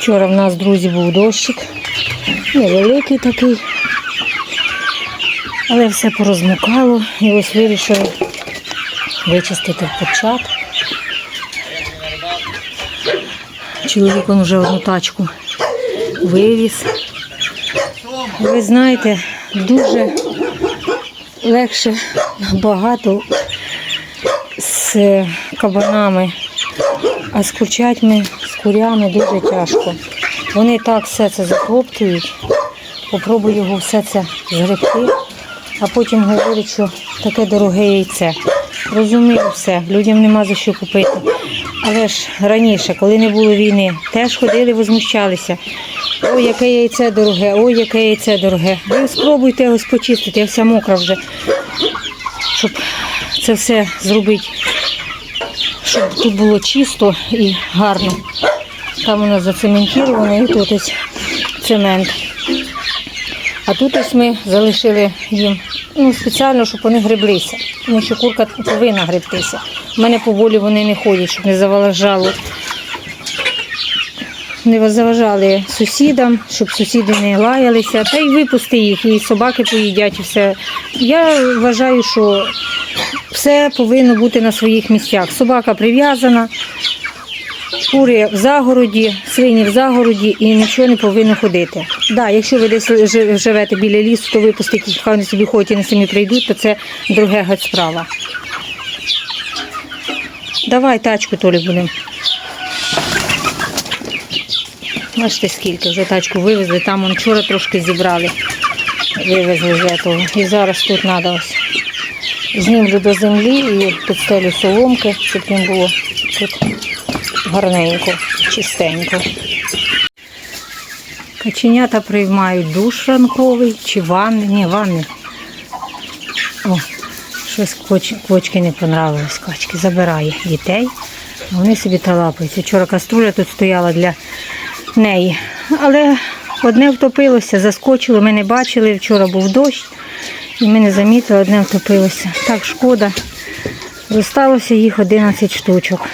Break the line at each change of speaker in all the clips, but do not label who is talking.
Вчора в нас, друзі, був дощик. Невеликий такий. Але все порозмокало і ось вирішили вичистити почат. Чоловік он вже одну тачку вивіз. Ви знаєте, дуже легше набагато з кабанами, а з курчатьми, з курями дуже тяжко. Вони так все це захоплюють. Попробую його все це згребти, а потім говорять, що таке дороге яйце. Розумію все, людям нема за що купити. Але ж раніше, коли не було війни, теж ходили, возмущалися. Ой, яке яйце дороге, ой, яке яйце дороге. Ви спробуйте ось почистити, я вся мокра вже, щоб це все зробити, щоб тут було чисто і гарно. Там у нас зацементовано і тут ось цемент. А тут ось ми залишили їм ну, спеціально, щоб вони греблися. Тому що курка повинна гребтися. У мене по волі вони не ходять, щоб не заважало. Не заважали сусідам, щоб сусіди не лаялися, та й випусти їх, і собаки поїдять, і все. Я вважаю, що все повинно бути на своїх місцях. Собака прив'язана, кури в загороді, свині в загороді і нічого не повинно ходити. Да, якщо ви десь живете біля лісу, то випустите їх, хай вони собі ходять і не самі прийдуть, то це друге геть справа. Давай тачку Толі будемо. Бачите, скільки вже тачку вивезли, там вчора трошки зібрали, вивезли з того. І зараз тут треба ось. Знімлю до землі і підстелю соломки, щоб їм було тут гарненько, чистенько. Каченята приймають душ ранковий чи ванни. Ні, ванни. О, щось коч, кочки не понравилось. Качки забирає дітей. Вони собі талапаються. Вчора каструля тут стояла для неї. Але одне втопилося, заскочило, ми не бачили. Вчора був дощ, і ми не замітили, одне втопилося. Так шкода. Зосталося їх 11 штучок.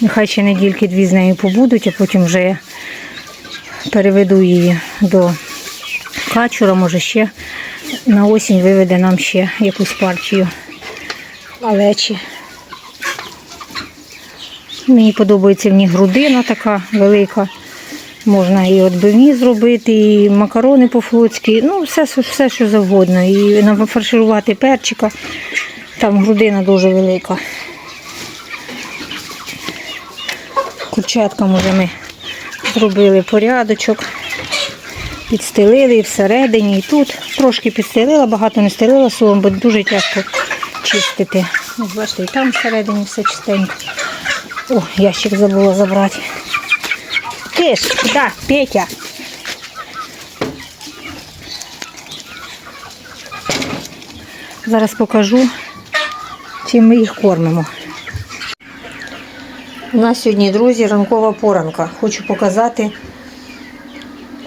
Нехай ще недільки дві з нею побудуть, а потім вже я переведу її до качура, може ще на осінь виведе нам ще якусь партію малечі. Мені подобається в ній грудина така велика. Можна і відбивні зробити, і макарони по-флотськи, ну все, все, що завгодно. І нафарширувати перчика. Там грудина дуже велика. Курчаткам уже ми зробили порядочок, підстелили і всередині, і тут трошки підстелила, багато не стелила солом, бо дуже тяжко чистити. Бачите, і там всередині все чистенько. О, ящик забула забрати. Киш, куди? Петя. Зараз покажу, чим ми їх кормимо. У нас сьогодні, друзі, ранкова поранка. Хочу показати,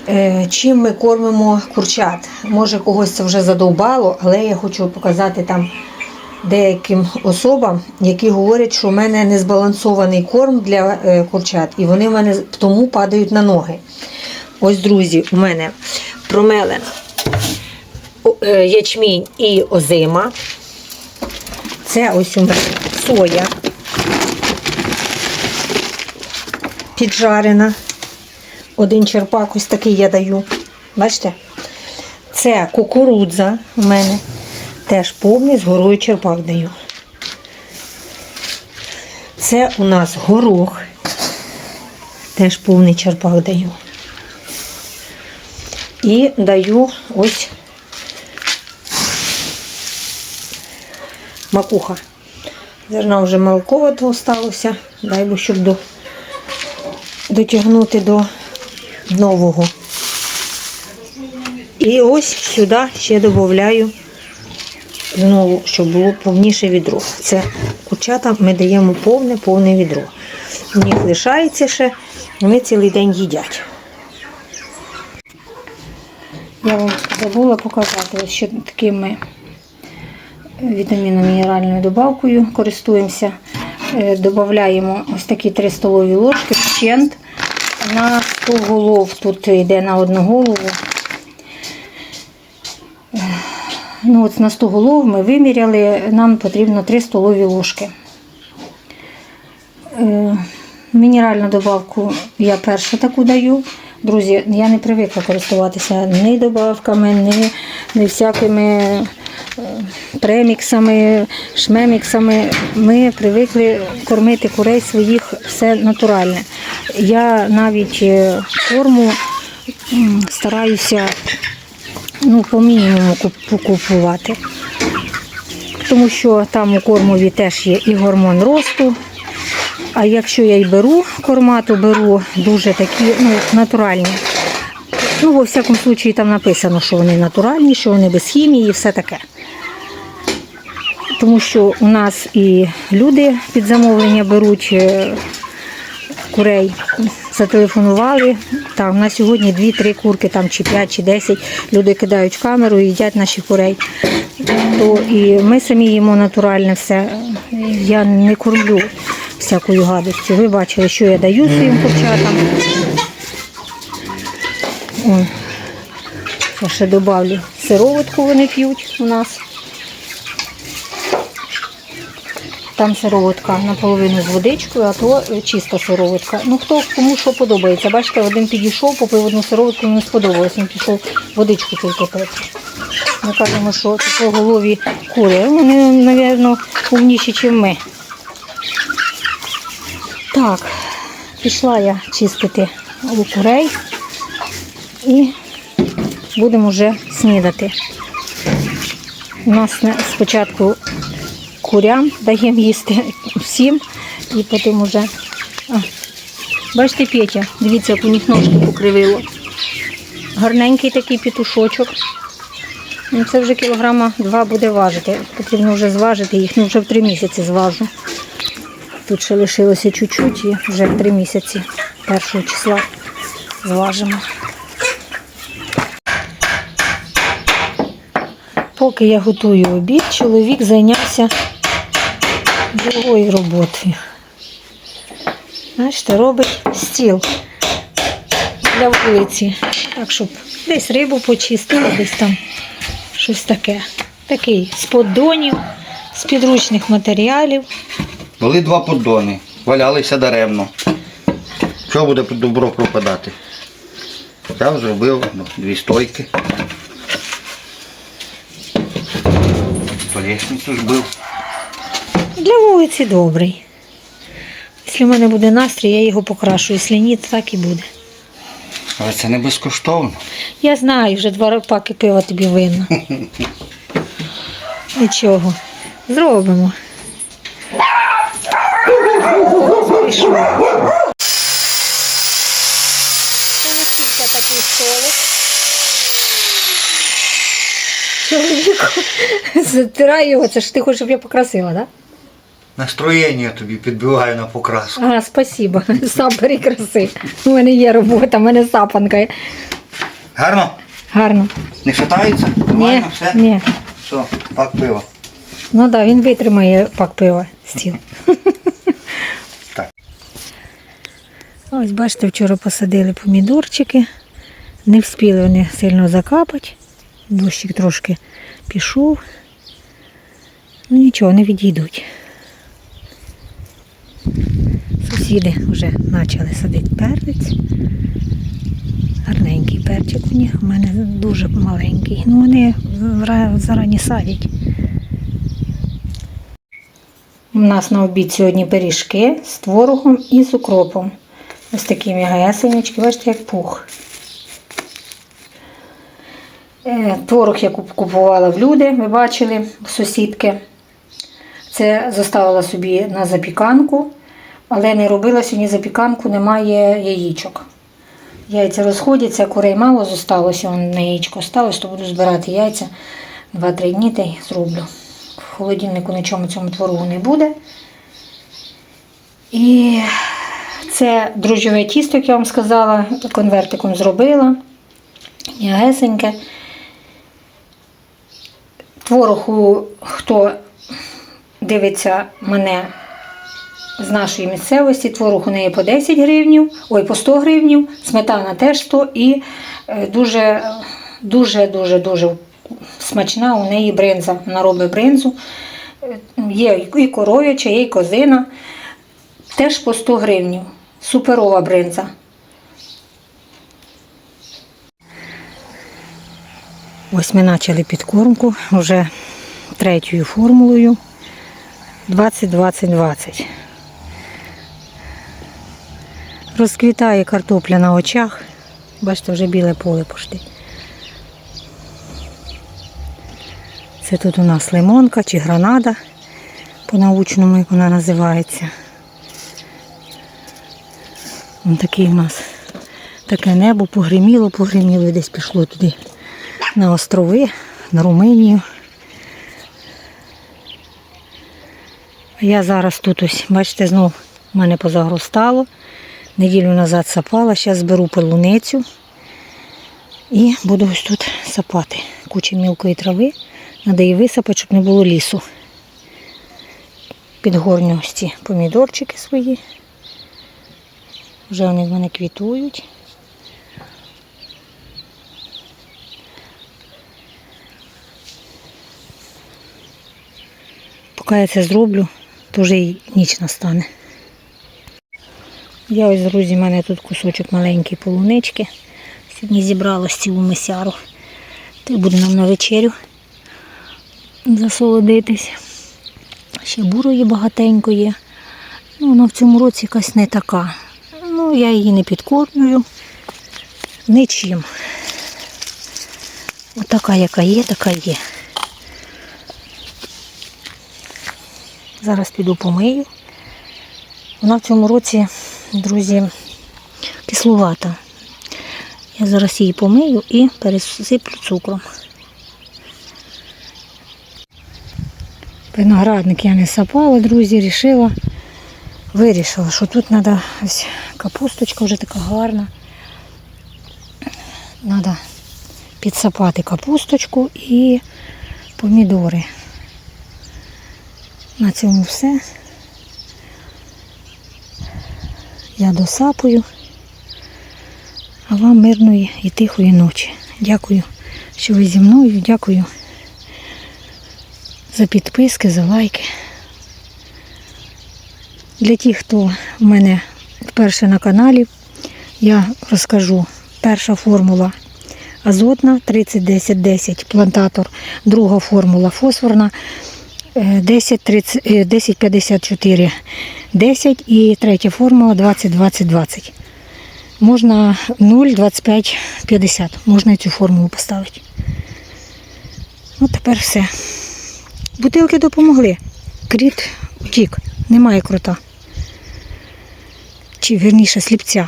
е, чим ми кормимо курчат. Може, когось це вже задовбало, але я хочу показати там деяким особам, які говорять, що в мене незбалансований корм для е, курчат, і вони в мене тому падають на ноги. Ось, друзі, у мене промелена е, ячмінь і озима. Це ось у мене соя. піджарена. Один черпак ось такий я даю. Бачите? Це кукурудза у мене. Теж повний з горою черпак даю. Це у нас горох. Теж повний черпак даю. І даю ось макуха. Зерна вже молоковато осталося. Дай Бог, щоб до дотягнути до нового. І ось сюди ще додаю знову, щоб було повніше відро. Це курчата ми даємо повне, повне відро. У них лишається ще, вони цілий день їдять. Я вам забула показати, ще такими вітамінно-мінеральною добавкою користуємося. Е, Додаємо ось такі 3 столові ложки пчент на 100 голов тут йде на одну голову. Ну, от на 100 голов ми виміряли, нам потрібно 3 столові ложки. Е, Мінеральну добавку я першу таку даю. Друзі, я не привикла користуватися ні добавками, ні, ні всякими е, преміксами, шмеміксами. Ми привикли кормити курей своїх все натуральне. Я навіть е, корму стараюся ну, по мінімуму куп- купувати. Тому що там у кормові теж є і гормон росту. А якщо я й беру корма, то беру дуже такі ну, натуральні. Ну, во всякому случаї там написано, що вони натуральні, що вони без хімії і все таке. Тому що у нас і люди під замовлення беруть е, курей. Зателефонували. Там на сьогодні 2-3 курки, там чи 5, чи 10. Люди кидають камеру і їдять наших курей. То і ми самі їмо натуральне все. Я не кормлю всякою гадостю. Ви бачили, що я даю своїм курчатам. Ой. Ще додавлю сироватку вони п'ють у нас. Там сироватка наполовину з водичкою, а то е, чиста сироватка. Ну хто кому що подобається. Бачите, один підійшов, попив одну сироватку, не сподобалось. Він пішов водичку тільки пити. Ми кажемо, що це голові кури. Вони, мабуть, умніші, ніж ми. Так, пішла я чистити курей і будемо вже снідати. У нас спочатку курям даємо їсти всім і потім уже. А, бачите, Петя, дивіться, як у них ножки покривило. Гарненький такий петушочок. Ну, це вже кілограма два буде важити. Потрібно вже зважити їх, ну вже в три місяці зважу. Тут ще лишилося чуть-чуть і вже в три місяці першого числа зважимо. Поки я готую обід, чоловік зайнявся другою роботою. Бачите, робить стіл для вулиці. Так, щоб десь рибу почистити, десь там щось таке. Такий з поддонів, з підручних матеріалів.
Були два поддони, валялися даремно. Чого буде добро пропадати? Я зробив ну, дві стойки. Полісницю збив.
Для вулиці добрий. Якщо в мене буде настрій, я його покрашу. Якщо ні, то так і буде.
Але це не безкоштовно.
Я знаю, вже два паки пива тобі винна. Нічого. Зробимо. Це не тільки такий столик. Чоловіку затирай його, це ж ти хочеш, щоб я покрасила, так? Да?
Настроєння тобі підбиваю на покраску.
А, спасибо. Сам перекраси. У мене є робота, у мене сапанка.
Гарно?
Гарно.
Не шатається?
Ні,
Нормально все?
ні.
Все, пак пива.
Ну так, да, він витримає пак пива стіл.
Так.
Ось бачите, вчора посадили помідорчики. Не встигли вони сильно закапати. Дощик трошки пішов. Ну нічого, не відійдуть. Сусіди вже почали садити перець. Гарненький перчик у них, у мене дуже маленький. Ну вони зарані садять. У нас на обід сьогодні пиріжки з творогом і з укропом. Ось такі м'ягесенечки, бачите, як пух. Е, Творог я куп- купувала в люди, ви бачили, сусідки. Це заставила собі на запіканку, але не робила сьогодні запіканку, немає яєчок. Яйця розходяться, курей мало зосталося, на яєчко осталось, то буду збирати яйця 2-3 дні та й зроблю. В холодильнику нічому цьому творогу не буде. І це дрожжове тісто, як я вам сказала, конвертиком зробила. М'ягесеньке. Творогу, хто дивиться мене з нашої місцевості. Творог у неї по 10 гривнів, ой, по 100 гривнів, сметана теж 100 і е, дуже, дуже, дуже, дуже смачна у неї бринза. Вона робить бринзу. Є і коров'яча, є і козина. Теж по 100 гривнів. Суперова бринза. Ось ми почали підкормку вже третьою формулою 20-20-20. Розквітає картопля на очах. Бачите, вже біле поле пошти. Це тут у нас лимонка чи гранада, по-научному, як вона називається. Ось такий у нас таке небо погриміло, погриміло десь пішло туди на острови, на Румунію. Я зараз тут ось, бачите, знов в мене позагростало. Неділю назад сапала, зараз зберу полуницю і буду ось тут сапати. Куча мілкої трави. Треба її висапати, щоб не було лісу. Підгорню ось ці помідорчики свої. Вже вони в мене квітують. Поки я це зроблю, то вже й ніч настане. Я ось, друзі, в мене тут кусочок маленької полунички. Сьогодні зібрала цілу месяру. Та буде нам на вечерю засолодитись. Ще бурої багатенько є. Ну, вона в цьому році якась не така. Ну, я її не підкормлюю нічим. Отака, яка є, така є. Зараз піду помию. Вона в цьому році, друзі, кислувата. Я зараз її помию і пересиплю цукром. Виноградник я не сапала, друзі, рішила, вирішила, що тут треба ось капусточка вже така гарна. Треба підсапати капусточку і помідори. На цьому все. Я досапую. А вам мирної і тихої ночі. Дякую, що ви зі мною. Дякую за підписки, за лайки. Для тих, хто в мене вперше на каналі, я розкажу перша формула азотна 30-10-10 плантатор, друга формула фосфорна 10-30, е, 10-54 10 і третя формула 20-20-20. Можна 0, 25, 50. Можна цю формулу поставити. От тепер все. Бутилки допомогли. Кріт утік. Немає крота. Чи вірніше сліпця.